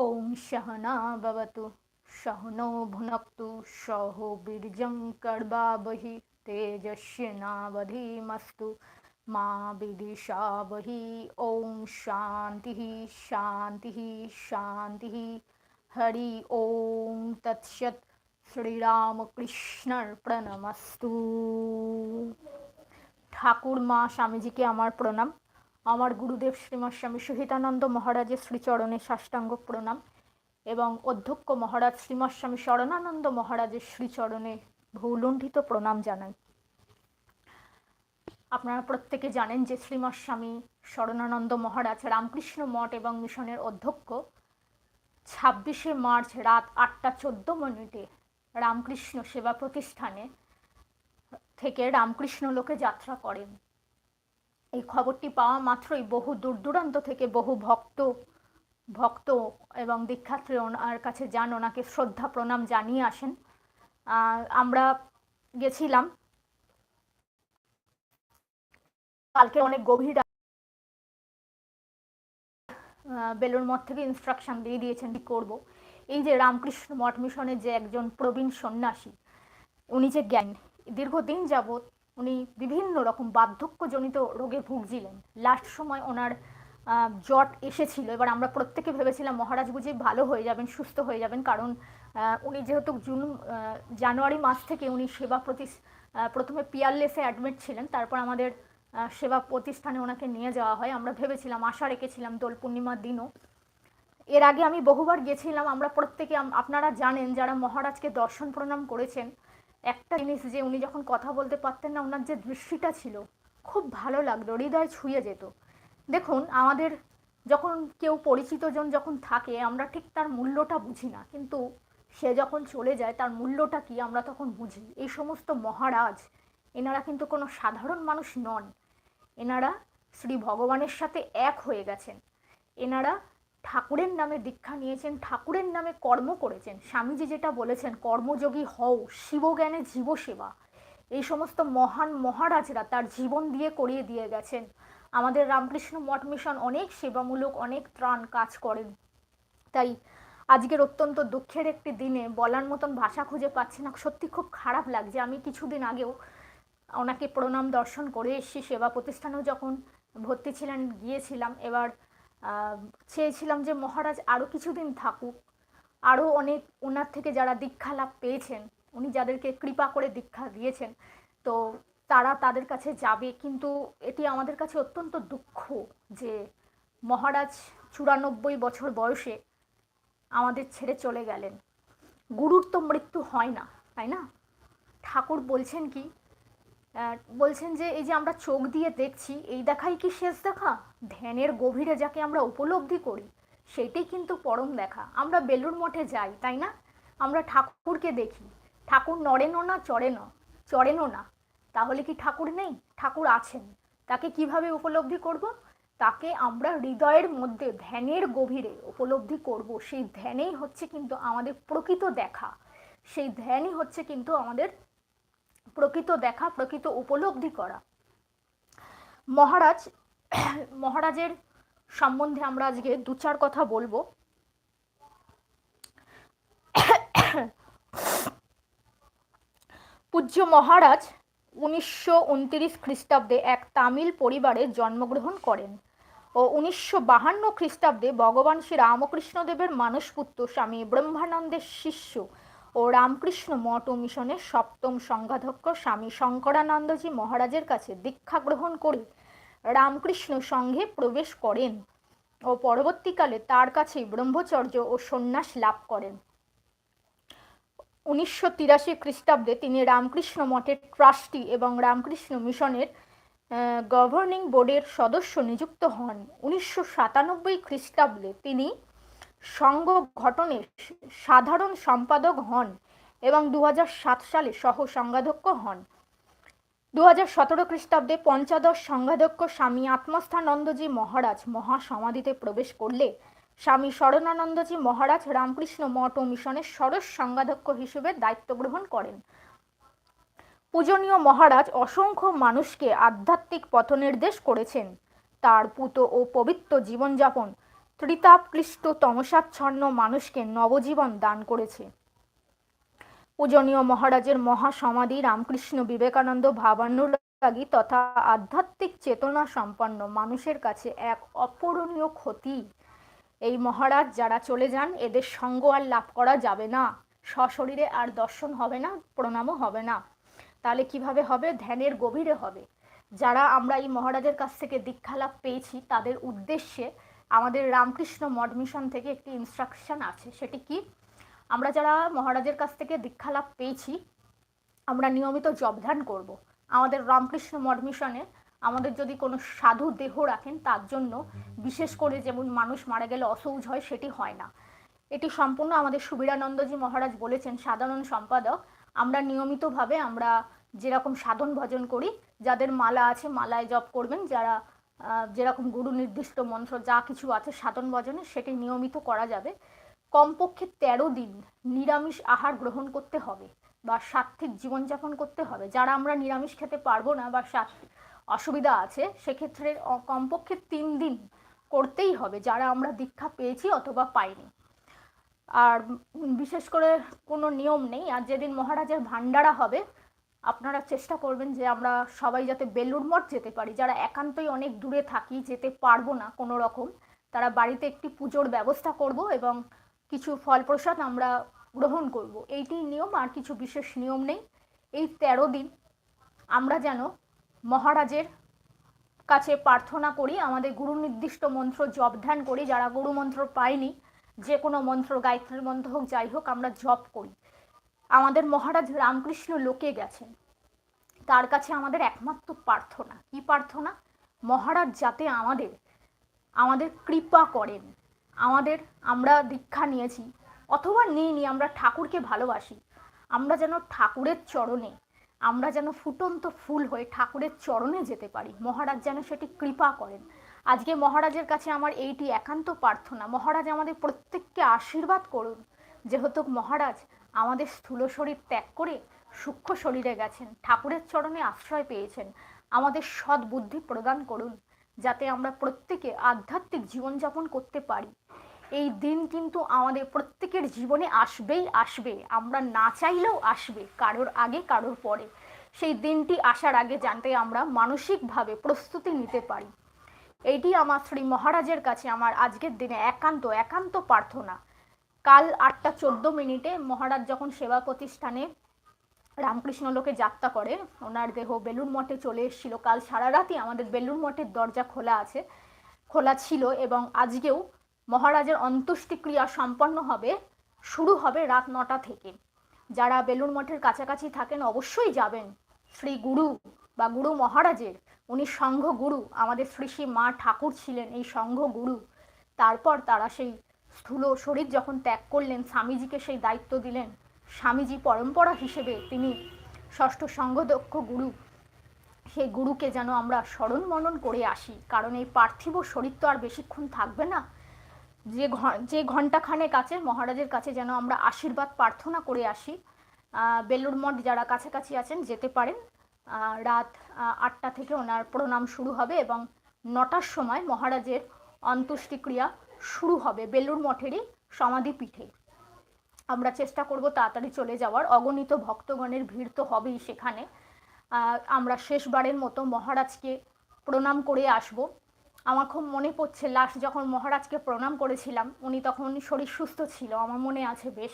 ॐ सहना भवतु सहनो भुनक्तु सह बीर्जं कर्वावहि तेजस्विनावधीमस्तु मा विदिशावहि ॐ शान्तिः शान्तिः शान्तिः हरि ॐ तत्सत् শ্রীরামকৃষ্ণার্পণমস্তু ঠাকুর মা স্বামীজিকে আমার প্রণাম আমার গুরুদেব শ্রীমৎ স্বামী সহিতানন্দ মহারাজের শ্রীচরণে সাষ্টাঙ্গ প্রণাম এবং অধ্যক্ষ মহারাজ শ্রীমৎ স্বামী শরণানন্দ মহারাজের শ্রীচরণে ভৌলুণ্ঠিত প্রণাম জানাই। আপনারা প্রত্যেকে জানেন যে শ্রীমৎ স্বামী শরণানন্দ মহারাজ রামকৃষ্ণ মঠ এবং মিশনের অধ্যক্ষ ছাব্বিশে মার্চ রাত আটটা চোদ্দ মিনিটে রামকৃষ্ণ সেবা প্রতিষ্ঠানে থেকে রামকৃষ্ণ লোকে যাত্রা করেন। এই খবরটি পাওয়া মাত্রই বহু দূর দূরান্ত থেকে বহু ভক্ত ভক্ত এবং দীক্ষার্থী ওনার কাছে যান, ওনাকে শ্রদ্ধা, প্রণাম জানিয়ে আসেন। আমরা গেছিলাম। কালকে অনেক গভীর বেলুর মঠ থেকে ইনস্ট্রাকশন দিয়ে দিয়েছেন, কি করব? এই যে রামকৃষ্ণ মঠ মিশনের যে একজন প্রবীণ সন্ন্যাসী, উনি যে জ্ঞান, দীর্ঘদিন যাবৎ উনি বিভিন্ন রকম বার্ধক্যজনিত রোগে ভুগছিলেন। লাস্ট সময় ওনার জট এসেছিল। এবার আমরা প্রত্যেকে ভেবেছিলাম, মহারাজ বুঝি ভালো হয়ে যাবেন, সুস্থ হয়ে যাবেন। কারণ উনি যেহেতু জুন জানুয়ারি মাস থেকে উনি সেবা প্রতি প্রথমে পিয়ারলেসে অ্যাডমিট ছিলেন। তারপর আমাদের সেবা প্রতিষ্ঠানে ওনাকে নিয়ে যাওয়া হয়। আমরা ভেবেছিলাম, আশা রেখেছিলাম দোল পূর্ণিমার দিনও। এর আগে আমি বহুবার গেছিলাম। আমরা প্রত্যেকে আপনারা জানেন, যারা মহারাজকে দর্শন প্রণাম করেছেন একটা জিনিস যে উনি যখন কথা বলতে পারতেন না, ওনার যে দৃষ্টিটা ছিল, খুব ভালো লাগতো, হৃদয় ছুঁয়ে যেত। দেখুন, আমাদের যখন কেউ পরিচিত জন যখন থাকে, আমরা ঠিক তার মূল্যটা বুঝি না, কিন্তু সে যখন চলে যায়, তার মূল্যটা কি আমরা তখন বুঝি। এই সমস্ত মহারাজ, এনারা কিন্তু কোনো সাধারণ মানুষ নন। এনারা শ্রী ভগবানের সাথে এক হয়ে গেছেন। এনারা ঠাকুরের নামে দীক্ষা নিয়েছেন, ঠাকুরের নামে কর্ম করেছেন। স্বামীজি যেটা বলেছেন, কর্মযোগী হও, শিবজ্ঞানে জীবসেবা। এই সমস্ত মহান মহারাজরা তার জীবন দিয়ে করিয়ে দিয়ে গেছেন। আমাদের রামকৃষ্ণ মঠ মিশন অনেক সেবামূলক, অনেক ত্রাণ কাজ করেন। তাই আজকের অত্যন্ত দুঃখের একটি দিনে বলার মতন ভাষা খুঁজে পাচ্ছি না। সত্যি খুব খারাপ লাগছে। আমি কিছুদিন আগেও ওনাকে প্রণাম দর্শন করে এসেছি। সেবা প্রতিষ্ঠানেও যখন ভর্তি ছিলেন, গিয়েছিলাম। এবার চেয়েছিলাম যে মহারাজ আরও কিছুদিন থাকুক। আরও অনেক ওনার থেকে যারা দীক্ষা লাভ পেয়েছেন, উনি যাদেরকে কৃপা করে দীক্ষা দিয়েছেন, তো তারা তাদের কাছে যাবে। কিন্তু এটি আমাদের কাছে অত্যন্ত দুঃখ যে মহারাজ চুরানব্বই বছর বয়সে আমাদের ছেড়ে চলে গেলেন। গুরুর তো মৃত্যু হয় না, তাই না? ঠাকুর বলছেন কি বলছেন যে এই যে আমরা চোখ দিয়ে দেখছি, এই দেখাই কি শেষ দেখা? ধ্যানের গভীরে যাকে আমরা উপলব্ধি করি, সেটাই কিন্তু পরম দেখা। আমরা বেলুর মঠে যাই, তাই না? আমরা ঠাকুরকে দেখি। ঠাকুর নড়েনও না, চড়েনও? চড়েনও না। তাহলে কি ঠাকুর নেই? ঠাকুর আছেন। তাকে কীভাবে উপলব্ধি করব? তাকে আমরা হৃদয়ের মধ্যে, ধ্যানের গভীরে উপলব্ধি করব। সেই ধ্যানেই হচ্ছে কিন্তু আমাদের প্রকৃত দেখা। সেই ধ্যানই হচ্ছে কিন্তু আমাদের প্রকৃত দেখা, প্রকৃত উপলব্ধি করা। মহারাজ, মহারাজের সম্বন্ধে আমরা আজকে দু চার কথা বলব। পূজ্য মহারাজ উনিশশো উনত্রিশ খ্রিস্টাব্দে এক তামিল পরিবারে জন্মগ্রহণ করেন ও উনিশশো বাহান্ন খ্রিস্টাব্দে ভগবান শ্রী রামকৃষ্ণদেবের মানসপুত্র স্বামী ব্রহ্মানন্দের শিষ্য ও রামকৃষ্ণ মঠ ও মিশনের সপ্তম সংঘাধ্যক্ষ স্বামী শঙ্করানন্দজি মহারাজের কাছে দীক্ষা গ্রহণ করে রামকৃষ্ণ সংঘে প্রবেশ করেন ও পরবর্তীকালে তার কাছেই ব্রহ্মচর্য ও সন্ন্যাস লাভ করেন। উনিশশো তিরাশি খ্রিস্টাব্দে তিনি রামকৃষ্ণ মঠের ট্রাস্টি এবং রামকৃষ্ণ মিশনের গভর্নিং বোর্ডের সদস্য নিযুক্ত হন। উনিশশো সাতানব্বই খ্রিস্টাব্দে তিনি সংঘ ঘটনের সাধারণ সম্পাদক হন এবং দু হাজার সাত সালে সহ সংঘাধ্যক্ষ হন। দু হাজার সতেরো খ্রিস্টাব্দে পঞ্চাদশ সংঘাধ্যক্ষ স্বামী আত্মস্থানন্দজি মহারাজ মহাসমাধিতে প্রবেশ করলে স্বামী শরণানন্দজি মহারাজ রামকৃষ্ণ মঠ ও মিশনের সরস সংঘাধ্যক্ষ হিসেবে দায়িত্ব গ্রহণ করেন। পূজনীয় মহারাজ অসংখ্য মানুষকে আধ্যাত্মিক পথনির্দেশ করেছেন। তার পুত ও পবিত্র জীবনযাপন ত্রিতাপক্লিষ্ট তমসাচ্ছন্ন মানুষকে নবজীবন দান করেছে। পূজনীয় মহারাজের মহাসমাধি রামকৃষ্ণ বিবেকানন্দ ভাবানুরাগী তথা আধ্যাত্মিক চেতনা সম্পন্ন মানুষের কাছে এক অপূরণীয় ক্ষতি। এই মহারাজ যারা চলে যান, এদের সঙ্গ আর লাভ করা যাবে না। সশরীরে আর দর্শন হবে না, প্রণামও হবে না। তাহলে কীভাবে হবে? ধ্যানের গভীরে হবে। যারা আমরা এই মহারাজের কাছ থেকে দীক্ষা লাভ পেয়েছি, তাদের উদ্দেশ্যে আমাদের রামকৃষ্ণ মঠ মিশন থেকে একটি ইনস্ট্রাকশন আছে। সেটি কি? আমরা যারা মহারাজের কাছ থেকে দীক্ষা লাভ পেয়েছি, আমরা নিয়মিত জবধান করব। আমাদের রামকৃষ্ণ মঠ মিশনে আমাদের যদি কোনো সাধু দেহ রাখেন, তার জন্য বিশেষ করে যেমন মানুষ মারা গেলে অসৌজ হয়, সেটি হয় না। এটি সম্পূর্ণ আমাদের সুবীরানন্দজি মহারাজ বলেছেন, সাধারণ সম্পাদক। আমরা নিয়মিতভাবে আমরা যেরকম সাধন ভজন করি, যাদের মালা আছে, মালায় জপ করবেন। যারা যেরকম গুরু নির্দিষ্ট মন্ত্র, যা কিছু আছে সাধন ভজনে, সেটি নিয়মিত করা যাবে। কমপক্ষে তেরো দিন নিরামিষ আহার গ্রহণ করতে হবে বা সাত্ত্বিক জীবনযাপন করতে হবে। যারা আমরা নিরামিষ খেতে পারব না বা অসুবিধা আছে, সেক্ষেত্রে কমপক্ষে তিন দিন করতেই হবে, যারা আমরা দীক্ষা পেয়েছি অথবা পাইনি। আর বিশেষ করে কোনো নিয়ম নেই। আর যেদিন মহারাজের ভান্ডারা হবে আপনারা চেষ্টা করবেন যে আমরা সবাই যাতে বেলুর মঠ যেতে পারি, যারা একান্তই অনেক দূরে থাকি, যেতে পারব না কোনো রকম, তারা বাড়িতে একটি পুজোর ব্যবস্থা করব এবং কিছু ফল প্রসাদ আমরা গ্রহণ করব। এইটি নিয়ম, আর কিছু বিশেষ নিয়ম নেই। এই তেরো দিন আমরা যেন মহারাজের কাছে প্রার্থনা করি, আমাদের গুরু নির্দিষ্ট মন্ত্র জপ ধ্যান করি, যারা গুরু মন্ত্র পায়নি, যে কোনো মন্ত্র, গায়ত্রীর মন্ত্র হোক, যাই হোক, আমরা জপ করি। আমাদের মহারাজ রামকৃষ্ণ লোকে গেছেন। তার কাছে আমাদের একমাত্র প্রার্থনা। কি প্রার্থনা? মহারাজ যাতে আমাদের আমাদের কৃপা করেন। আমাদের আমরা দীক্ষা নিয়েছি, অথবা নিইনি, আমরা ঠাকুরকে ভালোবাসি। আমরা যেন ঠাকুরের চরণে, আমরা যেন ফুটন্ত ফুল হয়ে ঠাকুরের চরণে যেতে পারি। মহারাজ যেন সেটি কৃপা করেন। আজকে মহারাজের কাছে আমার এইটি একান্ত প্রার্থনা। মহারাজ আমাদের প্রত্যেককে আশীর্বাদ করুন। যেহেতু মহারাজ আমাদের স্থূল শরীর ত্যাগ করে সূক্ষ্ম শরীরে গেছেন, ঠাকুরের চরণে আশ্রয় পেয়েছেন। আমাদের সৎ বুদ্ধি প্রদান করুন, যাতে আমরা প্রত্যেকে আধ্যাত্মিক জীবনযাপন করতে পারি। এই দিন কিন্তু আমাদের প্রত্যেকের জীবনে আসবেই আসবে, আমরা না চাইলেও আসবে, কারোর আগে, কারোর পরে। সেই দিনটি আসার আগে জানতে আমরা মানসিকভাবে প্রস্তুতি নিতে পারি। এইটি আমার শ্রী মহারাজের কাছে আমার আজকের দিনে একান্ত একান্ত প্রার্থনা। কাল আটটা চোদ্দ মিনিটে মহারাজ যখন সেবা প্রতিষ্ঠানে রামকৃষ্ণ লোকে যাত্রা করে, ওনার দেহ বেলুর মঠে চলে এসেছিল। কাল সারা রাতই আমাদের বেলুর মঠের দরজা খোলা আছে, খোলা ছিল এবং আজকেও মহারাজের অন্ত্যেষ্টিক্রিয়া সম্পন্ন হবে, শুরু হবে রাত নটা থেকে। যারা বেলুর মঠের কাছাকাছি থাকেন অবশ্যই যাবেন। শ্রী গুরু বা গুরু মহারাজের, উনি সংঘ গুরু, আমাদের শ্রী শ্রী মা ঠাকুর ছিলেন এই সংঘ গুরু। তারপর তারা সেই স্থূল শরীর যখন ত্যাগ করলেন, স্বামীজিকে সেই দায়িত্ব দিলেন। স্বামীজি পরম্পরা হিসেবে তিনি ষষ্ঠ সংঘদক্ষ গুরু। সেই গুরুকে যেন আমরা স্মরণ মনন করে আসি। কারণ এই পার্থিব শরীর তো আর বেশিক্ষণ থাকবে না। যে যে ঘণ্টাখানেক আছে, মহারাজের কাছে যেন আমরা আশীর্বাদ, প্রার্থনা করে আসি। বেলুর মঠ যারা কাছাকাছি আছেন, যেতে পারেন। রাত আটটা থেকে ওনার প্রণাম শুরু হবে এবং নটার সময় মহারাজের অন্ত্যেষ্টিক্রিয়া শুরু হবে বেলুর মঠেরই সমাধি পীঠে। আমরা চেষ্টা করব তাড়াতাড়ি চলে যাওয়ার। অগণিত ভক্তগণের ভিড় তো হবেই সেখানে। আমরা শেষবারের মতো মহারাজকে প্রণাম করে আসব। আমার খুব মনে পড়ছে, লাস্ট যখন মহারাজকে প্রণাম করেছিলাম, উনি তখন শরীর সুস্থ ছিল, আমার মনে আছে বেশ।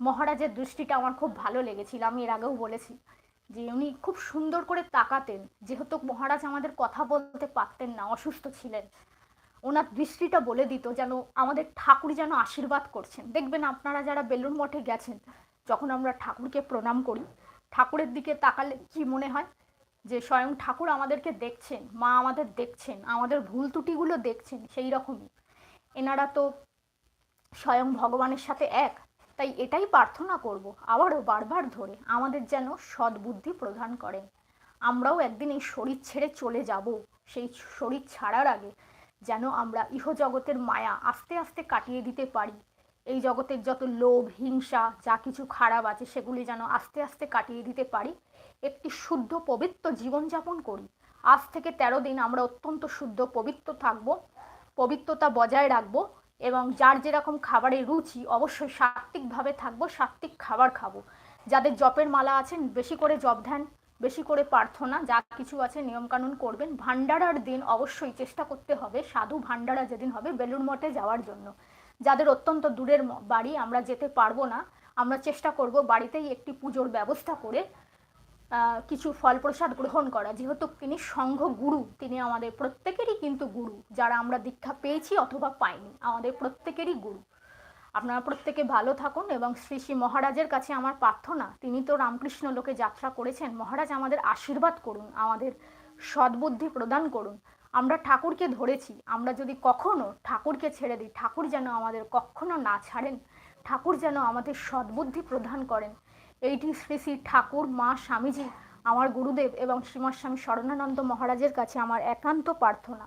মহারাজের দৃষ্টিটা আমার খুব ভালো লেগেছিল, আমি এর আগেও বলেছি যে উনি খুব সুন্দর করে তাকাতেন। যেহেতু মহারাজ আমাদের কথা বলতে পারতেন না, অসুস্থ ছিলেন ওনার দৃষ্টিটা বলে দিত যেন আমাদের ঠাকুর যেন আশীর্বাদ করছেন। দেখবেন আপনারা যারা বেলুন মঠে গেছেন, যখন আমরা ঠাকুরকে প্রণাম করি, ঠাকুরের দিকে তাকালে কি মনে হয়? যে স্বয়ং ঠাকুর আমাদেরকে দেখছেন, মা আমাদের দেখছেন, আমাদের ভুল ত্রুটিগুলো দেখছেন, সেই রকমই। এনারা তো স্বয়ং ভগবানের সাথে এক, তাই এটাই প্রার্থনা করব আবারও বারবার ধরে, আমাদের যেন সদ্বুদ্ধি প্রদান করেন। আমরাও একদিন এই শরীর ছেড়ে চলে যাব, সেই শরীর ছাড়ার আগে যেন আমরা ইহজগতের মায়া আস্তে আস্তে কাটিয়ে দিতে পারি। এই জগতের যত লোভ, হিংসা, যা কিছু খারাপ আছে, সেগুলি যেন আস্তে আস্তে কাটিয়ে দিতে পারি। একটি শুদ্ধ পবিত্র জীবনযাপন করি। আজ থেকে তেরো দিন আমরা অত্যন্ত শুদ্ধ, পবিত্র থাকব। পবিত্রতা বজায় রাখব এবং যার যেরকম খাবারের রুচি, অবশ্যই সাত্ত্বিকভাবে থাকব, সাত্ত্বিক খাবার খাব। যাদের জপের মালা আছেন, বেশি করে জপ ধ্যান বেশি করে প্রার্থনা, যা কিছু আছে নিয়মকানুন করবেন। ভান্ডারার দিন অবশ্যই চেষ্টা করতে হবে। সাধু ভান্ডারা যেদিন হবে বেলুর মঠে যাওয়ার জন্য। যাদের অত্যন্ত দূরের বাড়ি, আমরা যেতে পারব না। আমরা চেষ্টা করব বাড়িতেই একটি পুজোর ব্যবস্থা করে কিছু ফল প্রসাদ গ্রহণ করা। যেহেতু তিনি সংঘ গুরু, তিনি আমাদের প্রত্যেকেরই কিন্তু গুরু। যারা আমরা দীক্ষা পেয়েছি অথবা পাইনি, আমাদের প্রত্যেকেরই গুরু। আপনারা প্রত্যেকে ভালো থাকুন এবং শ্রী শ্রী মহারাজের কাছে আমার প্রার্থনা, তিনি তো রামকৃষ্ণ লোকে যাত্রা করেছেন, মহারাজ আমাদের আশীর্বাদ করুন, আমাদের সদ্বুদ্ধি প্রদান করুন। আমরা ঠাকুরকে ধরেছি, আমরা যদি কখনো ঠাকুরকে ছেড়ে দিই, ঠাকুর যেন আমাদের কখনো না ছাড়েন, ঠাকুর যেন আমাদের সদ্বুদ্ধি প্রদান করেন। এইটি শ্রী শ্রী ঠাকুর, মা, স্বামীজি, আমার গুরুদেব এবং শ্রীমৎ স্বামী শরণানন্দ মহারাজের কাছে আমার একান্ত প্রার্থনা।